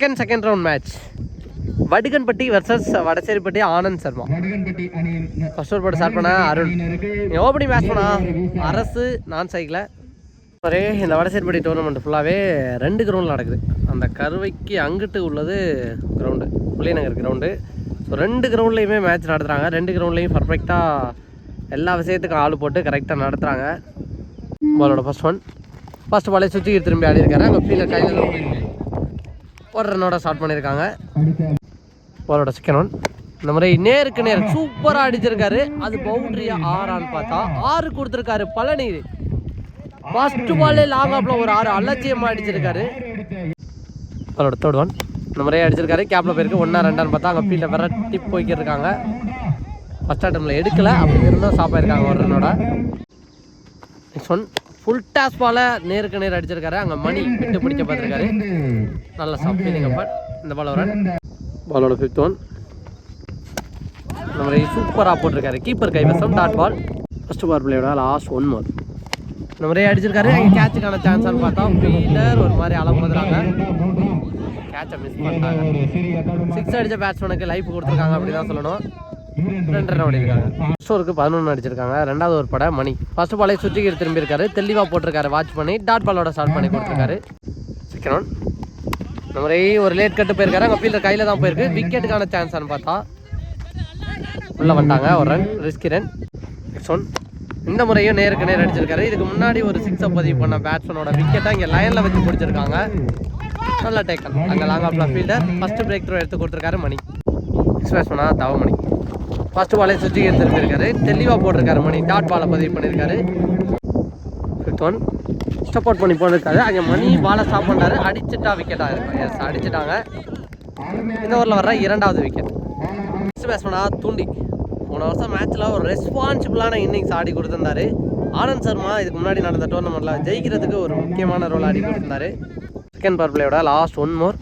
Second second round match Vadugapatti versus Vadaseripatti Anand Sharma. First over போட்டு start பண்ண Arun. Opening match பண்ணா? அரசு நான் சைக்கிள். ஒரே இந்த வடசேரிப்பட்டி டோர்னமெண்ட் ஃபுல்லாகவே ரெண்டு கிரவுண்டில் நடக்குது. அந்த கருவைக்கு அங்கிட்டு உள்ளது கிரவுண்டு புள்ளிநகர் கிரவுண்டு ஸோ ரெண்டு கிரவுண்ட்லேயுமே மேட்ச் நடத்துகிறாங்க ரெண்டு கிரவுண்ட்லேயும் பர்ஃபெக்டாக எல்லா விஷயத்துக்கும் ஆள் போட்டு கரெக்டாக நடத்துகிறாங்க பாலோட ஃபர்ஸ்ட் ஒன் ஃபர்ஸ்ட் பாலே சுற்றி திரும்பி ஆடி இருக்காரு அங்கே ஃபீல்டர் கையில் ஒரு ரன்னோட ஸ்டார்ட் பண்ணியிருக்காங்க பாலோட செகண்ட் ஒன் இந்த மாதிரி நேருக்கு நேர் சூப்பராக அடிச்சிருக்காரு. அது பவுண்டரியா ஆறான்னு பார்த்தா ஆறு கொடுத்துருக்காரு பழனி ஃபர்ஸ்ட் பாலே லாங் ஆப்ல ஒரு ஆறு அலட்சியமாக அடிச்சிருக்காரு. பாலோட தேர்ட் ஒன் இந்த மாதிரியே அடிச்சிருக்காரு. கேப்ல போயிருக்கு. ஒன்றா ரெண்டான்னு பார்த்தா அங்கே ஃபீல்டில் விரட்டி போய்க்கிட்டு இருக்காங்க ஃபர்ஸ்ட் அட்டம்ல எடுக்கல. அப்படி இருந்தும் ஸ்டாப் ஆயிருக்காங்க ஒரு ரன்னோட நெக்ஸ்ட் ஒன் ஃபுல் டாஸ் பால நேருக்கு நேர் அடிச்சிருக்காரு. அங்கே மணி விட்டு பிடிக்க பார்த்துருக்காரு நல்ல ஃபீலிங் பட் இந்த பால் ஒரு பாலோட ஃபிஃப்த் ஒன் இந்த மாதிரி சூப்பராக போட்டிருக்காரு. கீப்பர் கைவசம் டாட் பால் ஃபர்ஸ்ட் பால் பிளேயோட லாஸ்ட் ஒன் மோர் இந்த மாதிரி அடிச்சிருக்காரு. அங்கே கேட்சுக்கான சான்ஸ்னு பார்த்தா ஃபீல்டர் ஒரு மாதிரி அலம்புறாங்க கேட்சை மிஸ் பண்ணிட்டாங்க. சிக்ஸ் அடிச்ச பேட்ஸ்மேனுக்கு லைஃப் கொடுத்துருக்காங்க அப்படி தான் சொல்லணும். இரண்டு ரெண்டு ஓடிருக்காங்க ஃபர்ஸ்ட் ஓவருக்கு பதினொன்று அடிச்சிருக்காங்க. ரெண்டாவது ஒரு படம் மணி. ஃபர்ஸ்ட் பாலே சுற்றிக்கிட்டு திரும்பியிருக்காரு. தெளிவாக போட்டிருக்காரு வாட்ச் பண்ணி. டாட் பாலோட ஸ்டார்ட் பண்ணி கொடுத்துருக்காரு. செகண்ட் ஒன் இந்த மாதிரி ஒரு லேட் கட்டு போயிருக்காரு. அங்கே ஃபீல்டர் கையில் தான் போயிருக்கு. விக்கெட்டுக்கான சான்ஸ்னு பார்த்தா. உள்ளே வந்துட்டாங்க. ஒரு run risky run next one இந்த முறையும் நேருக்கு நேர் அடிச்சிருக்காரு. இதுக்கு முன்னாடி ஒரு சிக்ஸை பதிவு பண்ண பேட்ஸ்மேனோட விக்கெட்டை இங்கே லைனில் வச்சு பிடிச்சிருக்காங்க. நல்ல டேக்கன் அங்கே லாங் ஆஃப்ல ஃபீல்டர் ஃபர்ஸ்ட் பிரேக் த்ரோ எடுத்து கொடுத்துருக்காரு மணி. நெக்ஸ்ட் பேட்ஸ்மேனா தவமணி. ஃபர்ஸ்ட் பாலே சுற்றி எடுத்துருக்காரு தெளிவாக போட்டிருக்காரு மணி. டாட் பாலை பதிவு பண்ணியிருக்காரு ஃபிஃப்த் ஒன் சப்போர்ட் பண்ணி போட்டிருக்காரு. அங்கே மணி பாலை ஸ்டாப் பண்ணாரு அடிச்சுட்டா விக்கெட்டாக இருக்கும். எஸ் அடிச்சிட்டாங்க. இந்த ஓவரில் வர்ற இரண்டாவது விக்கெட் நெக்ஸ்ட் பேட்ஸ்மேனா தூண்டி. போன வருஷம் மேட்ச்சில் ஒரு ரெஸ்பான்சிபிளான இன்னிங்ஸ் ஆடி கொடுத்துருந்தாரு. ஆனந்த் சர்மா இதுக்கு முன்னாடி நடந்த டோர்னமெண்ட்டில் ஜெயிக்கிறதுக்கு ஒரு முக்கியமான ரோல் ஆடி கொடுத்துருந்தாரு. செகண்ட் பர்பிளையோட லாஸ்ட் ஒன் மோர்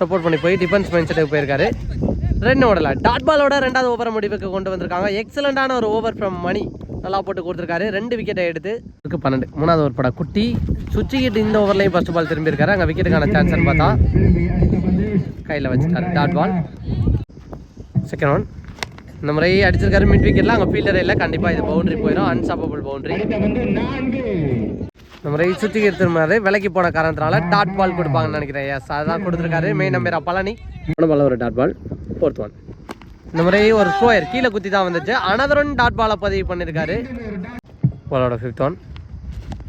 சப்போர்ட் பண்ணி போய் டிஃபென்ஸ் மைண்ட் செட்டுக்கு போயிருக்காரு. ரெண்டு ஓடல டாட் பாலோட ரெண்டாவது ஓவரை முடிவுக்கு கொண்டு வந்திருக்காங்க. எக்ஸலண்டான ஒரு ஓவர் ஃப்ரம் மணி. நல்லா போட்டு கொடுத்துருக்காரு. ரெண்டு விக்கெட்டை எடுத்து இருக்கு பன்னெண்டு. மூணாவது ஓவர் பட குட்டி. சுச்சிக்கிட்டு இந்த ஓவர்லையும் ஃபர்ஸ்ட் பால் திரும்பியிருக்காரு அங்கே விக்கெட்டுக்கான சான்ஸ்னு பார்த்தா கையில் வச்சுட்டாரு டாட் பால் செகண்ட் ஒன் இந்த முறை அடிச்சிருக்காரு மிட் விக்கெட்லாம் அங்கே ஃபீல்டர் இல்லை. கண்டிப்பாக இது பவுண்டரி போயிடும் அன்சாப்பபிள் பவுண்டரி இந்த முறை சுற்றி திரும்பினாரு. விலைக்கு போன காரணத்தினால டாட் பால் கொடுப்பாங்கன்னு நினைக்கிறேன். எஸ் அதான் கொடுத்துருக்காரு. Main number Palani. போன பால் ஒரு டாட் பால் ஃபோர்த் ஒன் இந்த முறை ஒரு ஸ்கோயர் கீழே குத்தி தான் வந்துச்சு. அனதர் ஒன் டாட் பாலை பதிவு பண்ணியிருக்காரு பாலோட ஃபிஃப்த் ஒன்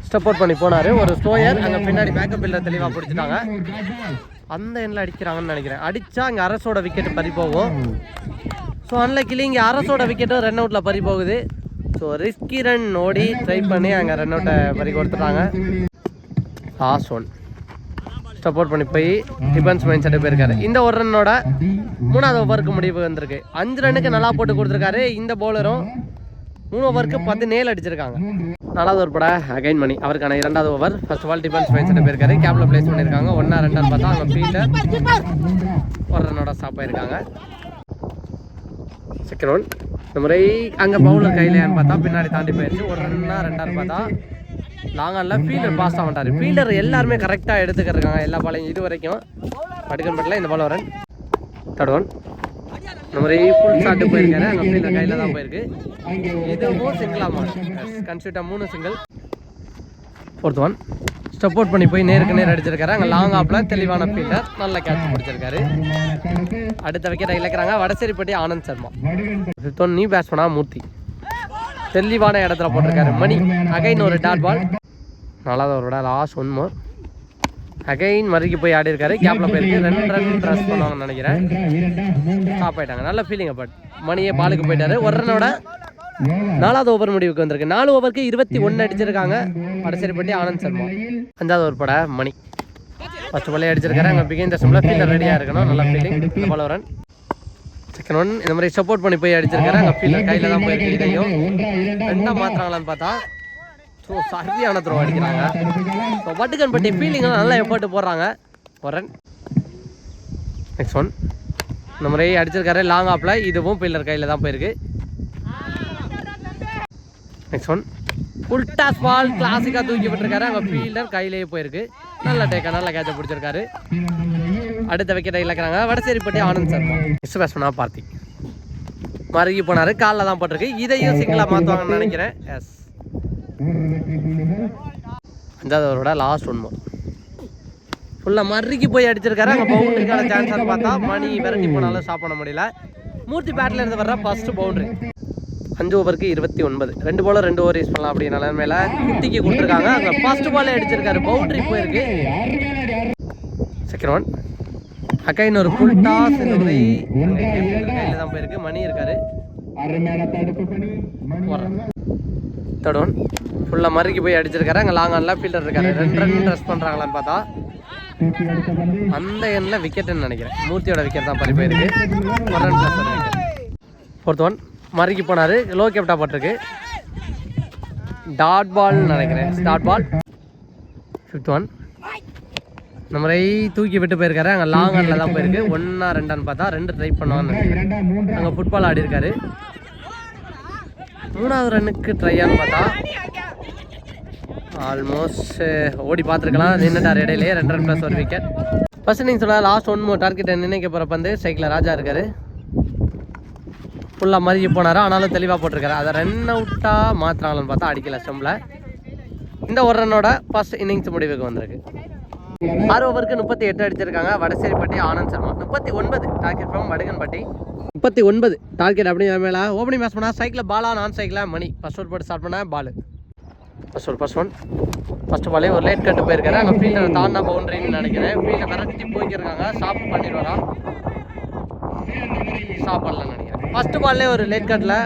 ஸ்டெப் அவுட் பண்ணி போனாரு. ஒரு ஸ்டோயர் அங்கே பின்னாடி பேக்கப் பில்லர் தெளிவாக பிடிச்சிட்டாங்க. அந்த எண்ணில் அடிக்கிறாங்கன்னு நினைக்கிறேன். அடித்தா அங்கே அரசோட விக்கெட் பறி போகும். ஸோ அன்லக்கிலி இங்கே அரசோட விக்கெட்டும் ரன் அவுட்டில் பறி போகுது. ஸோ ரிஸ்கி ரன் ஓடி ட்ரை பண்ணி அங்கே ரன் அவுட்டை பறி கொடுத்துட்டாங்க. லாஸ்ட் ஒன் சப்போர்ட் பண்ணி போய் டிஃபென்ஸ் மைண்ட் செட்டு போயிருக்காரு. இந்த ஒரு ரன்னோட மூணாவது ஓவருக்கு முடிவு வந்திருக்கு. அஞ்சு ரன்னுக்கு நல்லா போட்டு கொடுத்துருக்காரு. இந்த பவுலரும் மூணு ஓவருக்கு பதினேழு அடிச்சிருக்காங்க. நாலாவது ஒரு பட அகைன் மணி. அவருக்கான இரண்டாவது over first off all defence mind போயிருக்காரு. கேப்ல பிளேஸ் பண்ணியிருக்காங்க. ஒன்றா ரெண்டான்னு பார்த்தா அவங்க ஃபீல்டர் ஒரு ரன்னோட ஸ்டாப் ஆயிருக்காங்க. செகண்ட் ஒன் இந்த முறை அங்கே பவுலர் கையில் பார்த்தா பின்னாடி தாண்டி போயிடுச்சு ஒரு ரன்னா ரெண்டான்னு பார்த்தா லாங் ஆனில் ஃபீல்டர் பாஸ் மாட்டார். ஃபீல்டர் எல்லாருமே கரெக்டாக எடுத்துக்கிறாங்க எல்லா பாலையும் இது வரைக்கும் படுக்கன்பட்டில் இந்த பால் வரேன் தடுவன் ஒன் இந்த மாதிரி ஃபுல் ஷாட்டு போயிருக்காரு. அங்கே ஃபீல்டர் கையில் தான் போயிருக்கு. அங்கே இதுவும் சிங்கிளாமா கன்சியூட்டாக மூணு சிங்கிள் ஃபோர்த் ஒன் பண்ணி போய் நேருக்கு நேர் அடிச்சிருக்காரு. அங்கே லாங் ஆப்பில் தெளிவான ஃபீல்டர் நல்ல கேட்ச் பிடிச்சிருக்காரு. அடுத்த விக்கெட்டை இழக்கிறாங்க. வடசேரிப்பட்டி ஆனந்த் சர்மா. ஃபிஃப்த் ஒன் நீ பேட்ஸ்மனா மூர்த்தி. தெளிவான இடத்துல போட்டிருக்காரு. மணி அகைன் ஒரு டாட் பால். நாலாவது அவரோட லாஸ்ட் ஒன் மோர் அகைன் மறுக்கி போய் ஆடி இருக்காரு. கேப்ல போயிருக்கு. ரெண்டு ரன் ட்ரெஸ் பண்ணுவாங்கன்னு நினைக்கிறேன். சாப்பிட்டாங்க ஸ்டாப் ஆயிட்டாங்க. நல்ல ஃபீலிங் பட் மணியே பாலுக்கு போயிட்டாரு. ஒரு ரனோட நாலாவது ஓவர் முடிவுக்கு வந்திருக்கு. நாலு ஓவருக்கு இருபத்தி ஒன்று அடிச்சிருக்காங்க. வடசேரிப்பட்டி ஆனந்த் சர்மா. அஞ்சாவது ஓவர் பட மணி. ஃபர்ஸ்ட் பாலே அடிச்சிருக்காரு. அங்கே பிகின் தசமில் ஃபீல்டர் ரெடியாக இருக்கணும். நல்ல ஃபீலிங் இந்த ரன் செகண்ட் ஒன் இந்த மாதிரி சப்போர்ட் பண்ணி போய் அடிச்சிருக்காரு. அங்கே ஃபீல்டர் கையில் தான் போயிருக்கு இதையும் ரெண்டா மாத்துறாங்களான்னு பார்த்தா ஸோ சரியான த்ரோ அடிக்கிறாங்க. ஸோ வட்டுக்கன்பட்டி ஃபீலிங்லாம் நல்லா எஃபர்ட் போடுறாங்க. ரன் நெக்ஸ்ட் ஒன் இந்த முறை அடிச்சிருக்காரு லாங் ஆப்பில் இதுவும் ஃபீல்டர் கையில் தான் போயிருக்கு. Next one full toss ball கிளாசிக்காக தூக்கி விட்டுருக்காரு. அங்கே ஃபீல்டர் கையிலேயே போயிருக்கு. நல்ல டேக்கா நல்ல கேட்சை பிடிச்சிருக்காரு. அடுத்த விக்கெட்டை இழக்கிறாங்க. வடசேரிப்பட்டி ஆனந்த் சர்மா. மிஸ் பேட்ஸ்மனா பார்த்தி. மருகி போனாரு. காலில் தான் போட்டிருக்கு. இதையும் சிங்கிளாக மாற்றுவாங்கன்னு நினைக்கிறேன். எஸ் அஞ்சாவது ஓவரோட லாஸ்ட் ஒன் ஃபுல்லாக மறுக்கி போய் அடிச்சிருக்காரு. அங்கே பவுண்டரிக்கான சான்ஸ் பார்த்தா மணி விரட்டி போனாலும் ஸ்டாப் பண்ண முடியல. மூர்த்தி பேட்டில் இருந்து வர்ற ஃபர்ஸ்ட் பவுண்டரி அஞ்சு ஓவருக்கு இருபத்தி ஒன்பது. ரெண்டு போல ரெண்டு ஓவர் யூஸ் பண்ணலாம் அப்படிங்கிற நிலைமையில குட்டிக்கு கொடுத்துருக்காங்க. அங்கே ஃபர்ஸ்ட் பாலே அடிச்சிருக்காரு. பவுண்டரி போயிருக்கு. செகண்ட் ஒன் அக்கா ஒரு ஃபுல் டாஸ் முறை கையில் தான் போயிருக்கு மணி இருக்காரு. ஒன் ஃபுல்லாக மறுக்கி போய் அடிச்சிருக்காரு. அங்கே லாங் ஆன்ல ஃபீல்டர் இருக்காரு. ரெண்டு ரன் ரெஸ்ட் பண்ணுறாங்களான்னு பார்த்தா. அந்த எண்ணில் விக்கெட்டுன்னு நினைக்கிறேன். மூர்த்தியோட விக்கெட் தான் பறி போயிருக்கு. ஒரு ரன் ப்ளஸ் ஃபோர்த் ஒன் மறுக்கி போனார். லோ கேப்டா போட்டிருக்கு. டாட் பால் நினைக்கிறேன். டாட் பால் ஃபிஃப்த் ஒன் இந்த முறை தூக்கி விட்டு போயிருக்காரு. அங்கே லாங் ஆனில் தான் போயிருக்கு. ஒன்றா ரெண்டான்னு பார்த்தா ரெண்டு ட்ரை பண்ணுவான்னு அங்கே ஃபுட்பால் ஆடி இருக்காரு. மூணாவது ரன்னுக்கு ட்ரையான்னு பார்த்தா ஆல்மோஸ்ட் ஓடி பார்த்துருக்கலாம். நின்றுட்டார் இடையிலேயே. ரெண்டு ரன் ப்ளஸ் ஒரு விக்கெட் ஃபர்ஸ்ட் நீங்கள் சொன்னால் லாஸ்ட் ஒன் மூணு டார்கெட்டை நினைக்க போகிற பந்து சைக்கிளில் ராஜா இருக்காரு. ஃபுல்லாக மறிஞ்சு போனார்? ஆனாலும் தெளிவாக போட்டிருக்காரு. அதை ரன் அவுட்டாக மாற்றுறாங்கன்னு பார்த்தா அடிக்கல ஸ்டம்பில். இந்த ஒரு ரன்னோட ஃபர்ஸ்ட் இன்னிங்ஸ் முடிவுக்கு வந்திருக்கு. ஆறு ஓவருக்கு முப்பத்தி எட்டு அடிச்சிருக்காங்க. வடசேரிப்பட்டி ஆனந்த் சர்மா. முப்பத்தி ஒன்பது டார்கெட் ஃப்ரம் வடகன்பட்டி. முப்பத்தி ஒன்பது டார்கெட் அப்படிங்கிற மேலே. ஓப்பனிங் மேட்ச் பண்ணால் சைக்கிளில் பாலா நான் சைக்கிளா மணி ஃபர்ஸ்ட் ஓவர் போட்டு ஸ்டார்ட் பண்ணால் ball first one first one first பாலே ஒரு லேட் கட்டு போயிருக்காரு. அங்கே ஃபீல்டர் தாண்டா பவுண்டரின்னு நினைக்கிறேன். ஃபீல்டை விரட்டி போய்க்கிருக்காங்க ஸ்டாப் பண்ணிடுவாரா? ஸ்டாப் பண்ணலாம் நினைக்கிறேன். ஃபர்ஸ்ட் பால்லே ஒரு லேட் கட்டில்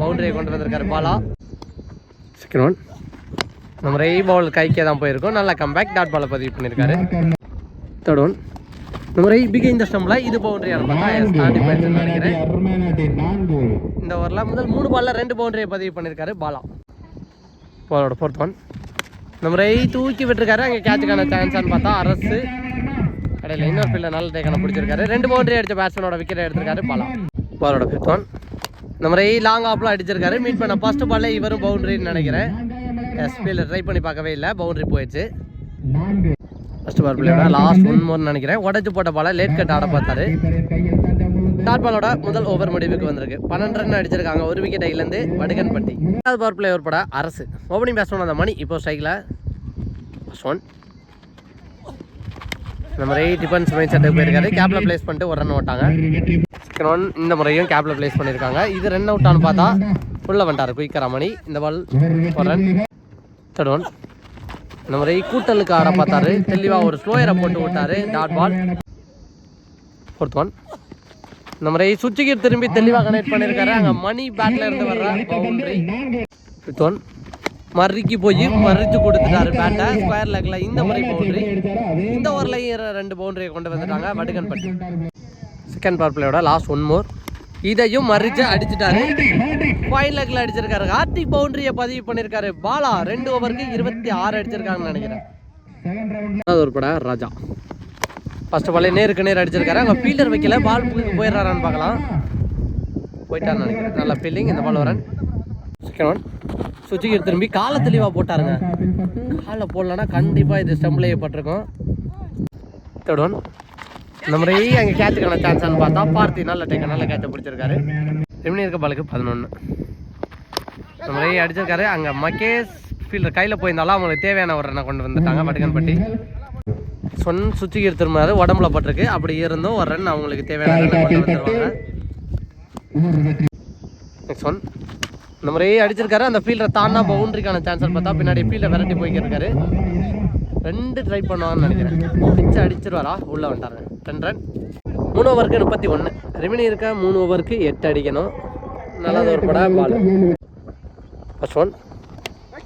பவுண்டரியை கொண்டு வந்திருக்காரு பாலா. செகண்ட் ஒன் நம்ம ரை பவுல் கைக்கே தான் போயிருக்கோம். நல்லா கம்பேக் டாட் பாலை பதிவு பண்ணியிருக்காரு தேர்ட் ஒன் நம்ம ரை பிக இந்த ஸ்டம்பில் இது பவுண்டரி நினைக்கிறேன். இந்த ஓவரில் முதல் மூணு பாலில் ரெண்டு பவுண்டரியை பதிவு பண்ணியிருக்காரு பாலா. பாலோட ஃபோர்த் ஒன் நம்ம ரை தூக்கி விட்டுருக்காரு. அங்கே கேட்சுக்கான சான்ஸான்னு பார்த்தா அரசு. கடையில் இன்னொரு ஃபீல்டர் நல்ல டேக்கான பிடிச்சிருக்காரு. ரெண்டு பவுண்டரி அடித்த பேட்ஸ்மேனோட விக்கெட் எடுத்திருக்காரு பாலா. பாலோட ஃபிஃப்த் ஒன் நம்ம ரை லாங் ஆப்பில் அடிச்சிருக்காரு. மீட் பண்ண ஃபர்ஸ்ட் பால்ல இவரும் பவுண்டரின்னு நினைக்கிறேன். எஸ் ஃபீல்டர் ட்ரை பண்ணி பார்க்கவே இல்லை. பவுண்டரி போயிடுச்சு. நான்கு. ஃபர்ஸ்ட் பால் பிள்ளையோட லாஸ்ட் ஒன் மோர் நினைக்கிறேன். உடச்சு போட்ட பாலை லேட் கட் ஆட பார்த்தாரு. கீப்பரின் கையில் தண்டம் விழுந்து டாட் பாலோட முதல் ஓவர் முடிவுக்கு வந்திருக்கு. பன்னெண்டு ரன் அடிச்சிருக்காங்க. ஒரு விக்கெட் இழந்து வடுகன்பட்டி. மூணாவது பவர் பிளே பட அரசு. ஓப்பனிங் பேட்ஸ்மேன் அந்த மணி. இப்போ ஸ்ட்ரைக்கில் ஃபர்ஸ்ட் ஒன் இந்த முறை டிஃபென்ஸ் மைண்ட் செட்டுக்கு போயிருக்காரு. கேப்ல பிளேஸ் பண்ணிட்டு ஒரு ரன் ஓட்டாங்க. செகண்ட் ஒன் இந்த முறையும் கேப்ல பிளேஸ் பண்ணியிருக்காங்க இது ரன் அவுட்டான்னு பார்த்தா ஃபுல்லாக வந்துட்டார் குயிக்கரா மணி இந்த பால் ஒரு ரன் தேர்ட் ஒன் இந்த முறை கூட்டலுக்கு ஆட பார்த்தாரு. தெளிவாக ஒரு ஸ்லோயரை போட்டு விட்டாரு. Dot ball. ஃபோர்த் ஒன் இந்த முறை சுவிட்சுக்கு திரும்பி தெளிவாக கனெக்ட் பண்ணியிருக்காரு அங்கே மணி பேட்டில் இருந்து வர்ற பவுண்டரி. ஃபிஃப்த் ஒன் மறுக்கி போய் மறுத்து கொடுத்துட்டாரு பேட்டை. ஸ்கொயர் லெக்கில் இந்த முறை பவுண்டரி. இந்த ஓவர்லையும் ரெண்டு பவுண்டரியை கொண்டு வந்துட்டாங்க. Vadugapatti. Second power last one more இதையும் மறிச்சு அடிச்சிட்டாரு. ஃபைன் லெக்ல அடிச்சிருக்காரு. ஹார்டிக் பவுண்டரியை பதிவு பண்ணியிருக்காரு பாலா ரெண்டு ஓவருக்கு இருபத்தி ஆறு அடிச்சிருக்காங்கன்னு நினைக்கிறேன். மூணாவது ஒரு படம் ராஜா. ஃபர்ஸ்ட் பாலே நேருக்கு நேர் அடிச்சிருக்காரு. அங்கே ஃபீல்டர் வைக்கல. பால் போயிடுறாரான்னு பார்க்கலாம். போயிட்டான்னு நினைக்கிறேன். நல்ல ஃபீல்டிங் இந்த பால் வரன் செகண்ட் ஒன் சுவிட்சுக்கு திரும்பி காலை தெளிவாக போட்டாருங்க. காலில் போடலன்னா கண்டிப்பாக இது ஸ்டம்பில் ஏற்பட்டிருக்கும் தேர்ட் ஒன் இந்த முறை அங்கே கேத்துக்கான சான்ஸ்னு பார்த்தா பார்த்தி நல்ல டேக்க நல்ல கேத்து பிடிச்சிருக்காரு. ரெமினி இருக்க பாலுக்கு பதினொன்று இந்த முறை அடிச்சிருக்காரு. அங்கே மகேஷ் ஃபீல்டர் கையில் போயிருந்தாலும் அவங்களுக்கு தேவையான ஒரு ரன்னை கொண்டு வந்துட்டாங்க பட்டுக்கன்பட்டி சொன் சுவிட்சுக்கு எடுத்துருமாரு உடம்புல பட்டிருக்கு. அப்படி இருந்தும் ஒரு ரன் அவங்களுக்கு தேவையான ரன்னை கொண்டு வந்துருவாங்க. நெக்ஸ்ட் ஒன் இந்த முறையே அடிச்சிருக்காரு. அந்த ஃபீல்டரை தாண்டா பவுண்டரிக்கான சான்ஸ் பார்த்தா பின்னாடி ஃபீல்டை விரட்டி போய்க்கிருக்காரு ரெண்டு ட்ரை பண்ணுவான்னு நினைக்கிறேன். பிச்சு அடிச்சிருவாரா? உள்ளே வந்துட்டாரு ரெண்டு ரன் மூணு ஓவருக்கு முப்பத்தி ஒன்று ரெமினி இருக்கா? மூணு ஓவருக்கு எட்டு அடிக்கணும். நல்லது ஒரு படம் பால். ஃபஸ்ட் ஒன்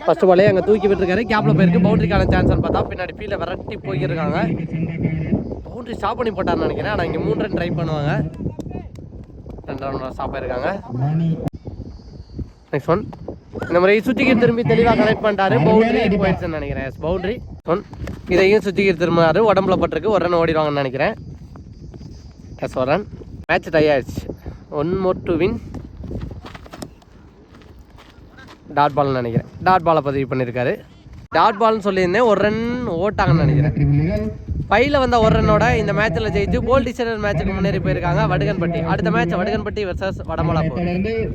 ஃபஸ்ட் பாலே அங்கே தூக்கி விட்டுருக்காரு. கேப்பில் போயிருக்கு. பவுண்டரிக்கான சான்ஸ்னு பார்த்தா பின்னாடி ஃபீல்டில் விரட்டி போயிருக்காங்க. பவுண்டரி ஸ்டாப் பண்ணி போட்டார்னு நினைக்கிறேன். ஆனால் இங்கே மூணு ரன் ட்ரை பண்ணுவாங்க. ரெண்டு ரன் ஸ்டாப் ஆயிருக்காங்க. நெக்ஸ்ட் ஒன் இந்த முறை சுத்திகர் திரும்பி தெளிவாக கனெக்ட் பண்ணிட்டாரு. பவுண்டரி போயிடுச்சுன்னு நினைக்கிறேன். எஸ் பவுண்டரி ஒன் இதையும் சுத்திகர் திரும்பினாரு. உடம்புல பட்டிருக்கு. ஒரு ரன் ஓடிடுவாங்கன்னு நினைக்கிறேன். எஸ் ஒரு ரன். மேட்ச் டை ஆயிடுச்சு. One more to win dot பால்னு நினைக்கிறேன். டாட் பாலை பதிவு பண்ணியிருக்காரு டாட் பால்னு சொல்லியிருந்தேன். ஒரு ரன் ஓட்டாங்கன்னு நினைக்கிறேன். பையில வந்த ஒரு ரன்னோட இந்த மேட்ச்ல ஜெயிச்சு கோல் டிசைடர் மேட்சுக்கு முன்னேறி போயிருக்காங்க. வடுகன்பட்டி. அடுத்த மேட்ச் வடுகன்பட்டி வெர்சஸ் வடமலாப்பூர்.